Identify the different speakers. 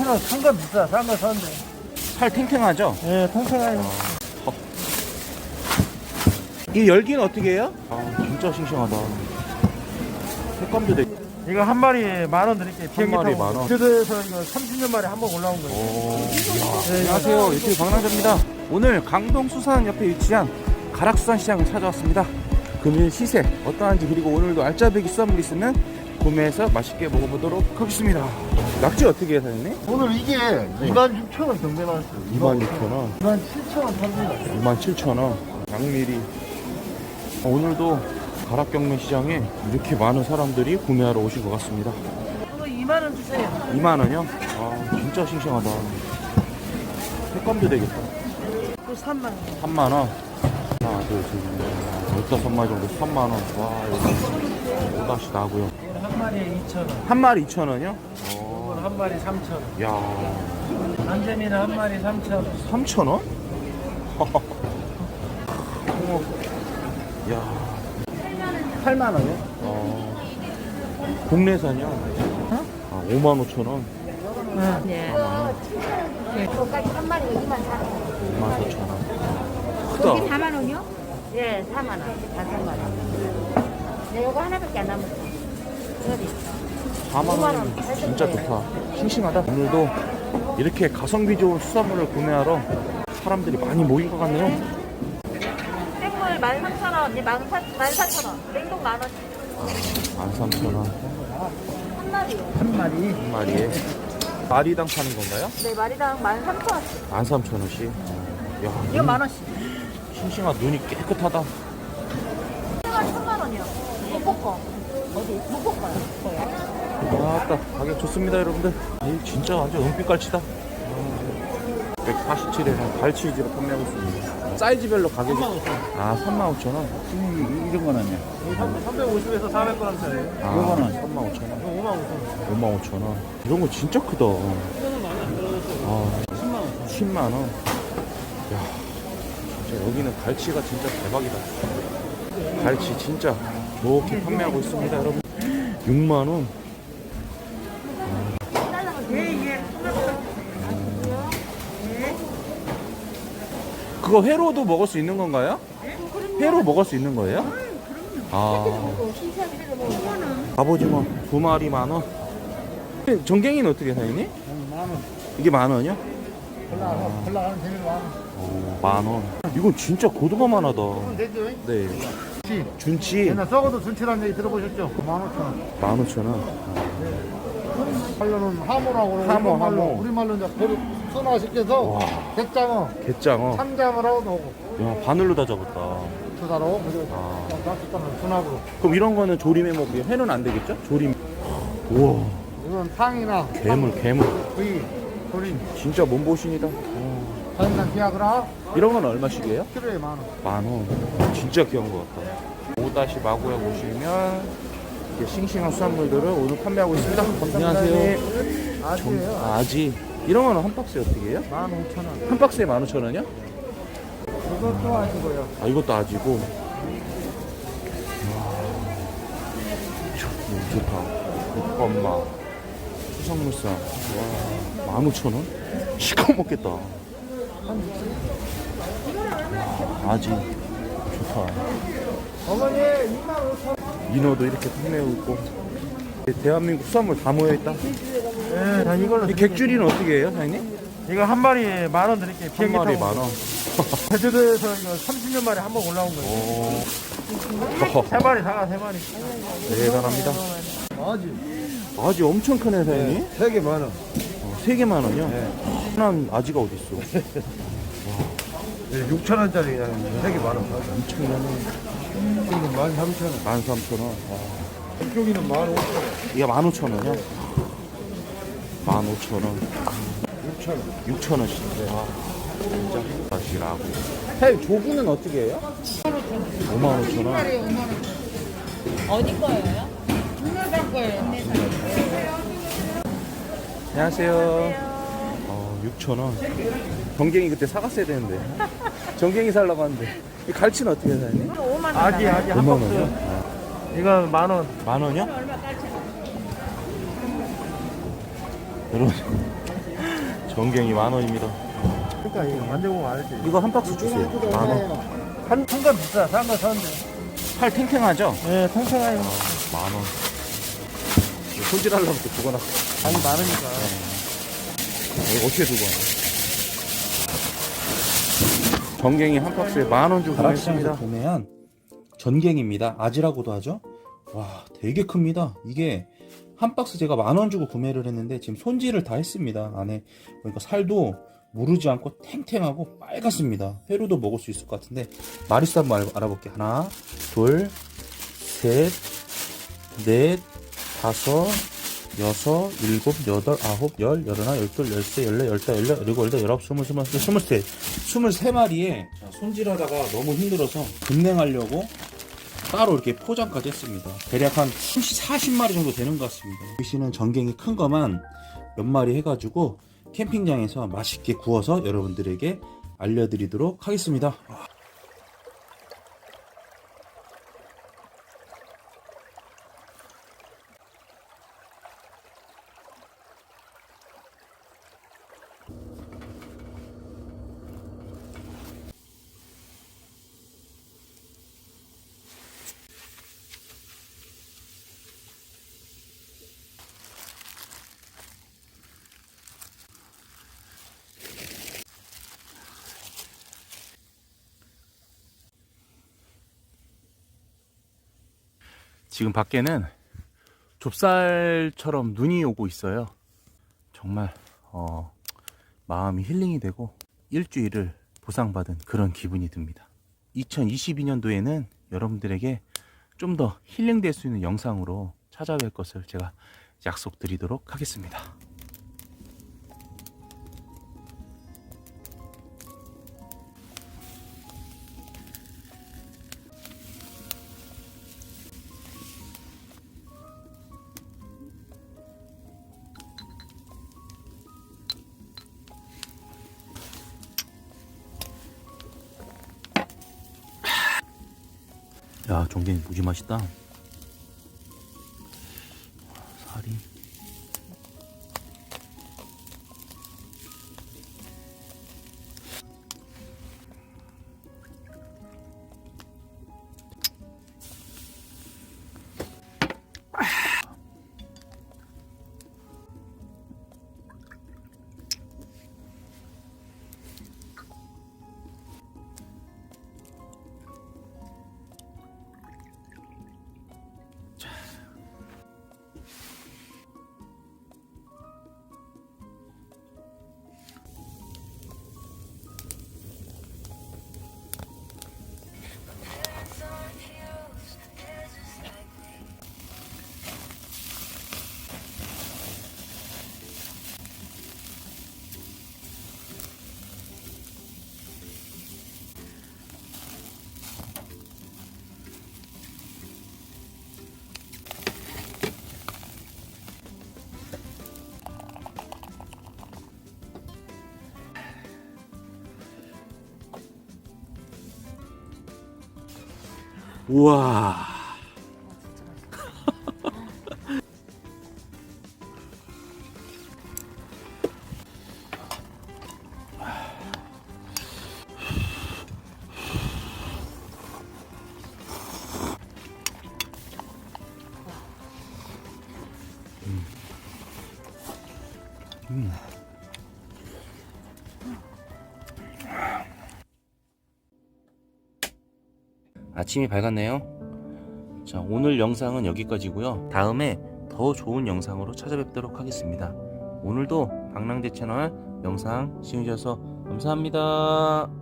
Speaker 1: 하나 산거 비싸. 산거 사는데.
Speaker 2: 살 탱탱하죠?
Speaker 1: 예, 통통하게.
Speaker 2: 이 열기는 어떻게 해요? 아 진짜 싱싱하다 색감도 되게
Speaker 1: 이거 한 마리에 만원 드릴게요. 비행기
Speaker 2: 마리
Speaker 1: 타고.
Speaker 2: 만 원?
Speaker 1: 제주도에서 이거 30년 만에 한 번 올라온 거예요.
Speaker 2: 오,
Speaker 1: 네,
Speaker 2: 안녕하세요 유튜브 박남자입니다 오늘 강동 수산 옆에 위치한 가락수산 시장을 찾아왔습니다 금일 시세 어떠한지 그리고 오늘도 알짜배기 수산물 있으면 구매해서 맛있게 먹어보도록 하겠습니다 낙지 어떻게 해요 사장님?
Speaker 1: 오늘 이게 2만 6천 원 경매 나왔어요.
Speaker 2: 26,000원
Speaker 1: 2만 7천 원 팝니다.
Speaker 2: 27,000원 양미리 어, 오늘도 가락경매 시장에 이렇게 많은 사람들이 구매하러 오신 것 같습니다
Speaker 3: 그거 2만 원 주세요.
Speaker 2: 2만 원이요? 아 진짜 싱싱하다 색감도 되겠다
Speaker 3: 그 3만 원.
Speaker 2: 3만 원 하나 둘셋 열다섯 마리 정도 3만 원 와 여기 오다시 나고요
Speaker 1: 마리에 2천 원.
Speaker 2: 한 마리 2천원이요?
Speaker 1: 이건 한 마리 3천 원.
Speaker 2: 야
Speaker 1: 안재미는 한 마리 3천 원.
Speaker 2: 3천원? 야 8만 원이요? 어 국내산이요? 아 5만 5천 원
Speaker 3: 네.
Speaker 4: 그거까지 한 마리가 2만 4천
Speaker 2: 5만 4천 원 크다
Speaker 4: 4만 원이요? 예, 4만 원. 다 4만 원. 네, 이거 하나밖에 안 남았어. 여기.
Speaker 2: 4만원 진짜 좋다 싱싱하다 오늘도 이렇게 가성비 좋은 수산물을 구매하러 사람들이 많이 모인 것 같네요
Speaker 4: 생물 13,000원, 네, 14,000원. 냉동 만 원.
Speaker 2: 13,000원
Speaker 4: 한 마리요.
Speaker 1: 한 마리.
Speaker 2: 한 마리에 마리당 파는 건가요?
Speaker 4: 네, 마리당 13,000원씩.
Speaker 2: 13,000원씩 야
Speaker 4: 이거 만 원씩.
Speaker 2: 싱싱한 눈이 깨끗하다
Speaker 4: 생활 3만 원이요. 목포거. 어디? 목포거요.
Speaker 2: 아따 가격 좋습니다 여러분들 이 진짜 완전 은빛갈치다 147에는 갈치지로 판매하고 있습니다 사이즈별로 가격이 아 35,000원
Speaker 1: 이런 건 아니야. 350에서 400g짜리.
Speaker 2: 아,
Speaker 1: 요거는
Speaker 2: 35,000원
Speaker 1: 5만 5천 원.
Speaker 2: 5만 5천 원. 이런 거 진짜 크다. 아,
Speaker 1: 10만 원.
Speaker 2: 10만 원. 야, 진짜 여기는 갈치가 진짜 대박이다. 갈치 진짜 좋게 판매하고 있습니다, 여러분. 6만 원. 그거 회로도 먹을 수 있는 건가요? 회로 먹을 수 있는 거예요? 아. 갑오징어 두 마리 만 원. 전갱이는 어떻게 사장님? 이게 만 원이요?
Speaker 1: 올라가, 올라가는 재미로 만 원.
Speaker 2: 어, 만 원. 이건 진짜 고도가만하다.
Speaker 1: 되 지.
Speaker 2: 준치
Speaker 1: 옛날 썩어도 준치라는 얘기 들어보셨죠? 15,000원.
Speaker 2: 만 오천 원.
Speaker 1: 말로는 하모라고
Speaker 2: 하모,
Speaker 1: 우리말로,
Speaker 2: 하모.
Speaker 1: 우리말로 이제 배를 순화 시켜서
Speaker 2: 와.
Speaker 1: 갯장어,
Speaker 2: 개짱어.
Speaker 1: 참장을 하고 오고
Speaker 2: 야 바늘로 다 잡았다.
Speaker 1: 투사로 그리고
Speaker 2: 아.
Speaker 1: 순합으로
Speaker 2: 그럼 이런 거는 조림해 먹고요. 회는 안 되겠죠? 조림. 우와.
Speaker 1: 이건 탕이나
Speaker 2: 괴물 괴물.
Speaker 1: 구이, 조림,
Speaker 2: 진짜 몸보신이다.
Speaker 1: 자 비아그라
Speaker 2: 이런 건 얼마씩이에요?
Speaker 1: 키로에 만 원.
Speaker 2: 만 원. 진짜 귀한 것 같다. 오다시 마구에 보시면 이렇게 싱싱한 수산물들을 오늘 판매하고 있습니다. 안녕하세요.
Speaker 1: 아시에요?
Speaker 2: 아지. 이런 거는 한 박스에 어떻게 해요?
Speaker 1: 만 오천 원.
Speaker 2: 한 박스에 만 오천 원이요?
Speaker 1: 이것도 아시고요.
Speaker 2: 아 이것도 아지고 좋- 좋다 국밥마 수성물쌈 와 15,000원? 시커 먹겠다 와, 아지 좋다
Speaker 1: 어머니 2만 오천 원.
Speaker 2: 민어도 이렇게 판매하고 있고 대한민국 수산물 다 모여있다
Speaker 1: 네, 다 이걸로.
Speaker 2: 이 객줄이는 어떻게 해요 사장님?
Speaker 1: 이거 한 마리에 만 원 드릴게요.
Speaker 2: 한
Speaker 1: 비행기
Speaker 2: 마리
Speaker 1: 타고.
Speaker 2: 만 원
Speaker 1: 제주도에서 이거 30년 만에 한 번 올라온 거예요.
Speaker 2: 오
Speaker 1: 세 마리 사가 세 마리.
Speaker 2: 대단합니다
Speaker 1: 아지.
Speaker 2: 아지 엄청 크네 사장님
Speaker 1: 세개 만 원.
Speaker 2: 어, 세 개만 원이요? 하나는 아지가 어디 있어?
Speaker 1: 6천 원짜리 세개 만 원.
Speaker 2: 엄청나네.
Speaker 1: 이거 만 삼천 원.
Speaker 2: 13,000원.
Speaker 1: 이쪽이는 만 오천 원.
Speaker 2: 이게 15,000원이요? 15,000원.
Speaker 1: 6천 원.
Speaker 2: 6,000원씩. 와, 진짜 다시 라고. 해 조기는 어떻게 해요? 55,000원.
Speaker 3: 어디 거예요?
Speaker 2: 안녕하세요. 어, 6,000원. 정갱이 그때 사갔어야 되는데. 정갱이 살라고 하는데. 이 갈치는 어떻게 사장님?
Speaker 3: 5만 원.
Speaker 1: 아지 아지 한
Speaker 2: 5만
Speaker 1: 박스.
Speaker 2: 원이요?
Speaker 1: 이거 만 원.
Speaker 2: 만 원이요? 여러분, 전갱이 만 원입니다.
Speaker 1: 그러니까 이거 만져보고 알지.
Speaker 2: 이거 한 박스 주세요. 만 원.
Speaker 1: 한, 한 건 비싸. 싼거 사는데.
Speaker 2: 팔 탱탱하죠?
Speaker 1: 예, 통통하게.
Speaker 2: 만 원. 손질하려고 또 두고 놨어.
Speaker 1: 아니, 많으니까.
Speaker 2: 이거 어떻게 두고 와? 전갱이 한 박스에 만 원 주고
Speaker 5: 가락시장에서 구매한 전갱입니다. 아지라고도 하죠. 와, 되게 큽니다. 이게 한 박스 제가 만 원 주고 구매를 했는데 지금 손질을 다 했습니다. 안에 그러니까 살도 무르지 않고 탱탱하고 빨갛습니다. 회로도 먹을 수 있을 것 같은데 마리수 한번 알- 알아볼게요. 하나, 둘, 셋, 넷, 다섯, 여섯, 일곱, 여덟, 아홉, 열, 열하나, 열둘, 열세, 열네, 열다, 열여, 열일곱, 열여덟, 열아홉, 스물, 스물, 스물셋, 스물세 마리에 자, 손질하다가 너무 힘들어서 급냉하려고 따로 이렇게 포장까지 했습니다. 대략 한 40마리 정도 되는 것 같습니다. 보시는 전갱이 큰 거만 몇 마리 해가지고 캠핑장에서 맛있게 구워서 여러분들에게 알려드리도록 하겠습니다.
Speaker 2: 지금 밖에는 좁쌀처럼 눈이 오고 있어요. 정말 어, 마음이 힐링이 되고 일주일을 보상받은 그런 기분이 듭니다. 2022년도에는 여러분들에게 좀 더 힐링될 수 있는 영상으로 찾아뵐 것을 제가 약속드리도록 하겠습니다. 야, 종갱이 무지 맛있다. 우 아침이 밝았네요. 자, 오늘 영상은 여기까지고요. 다음에 더 좋은 영상으로 찾아뵙도록 하겠습니다. 오늘도 방랑제 채널 영상 시청해주셔서 감사합니다.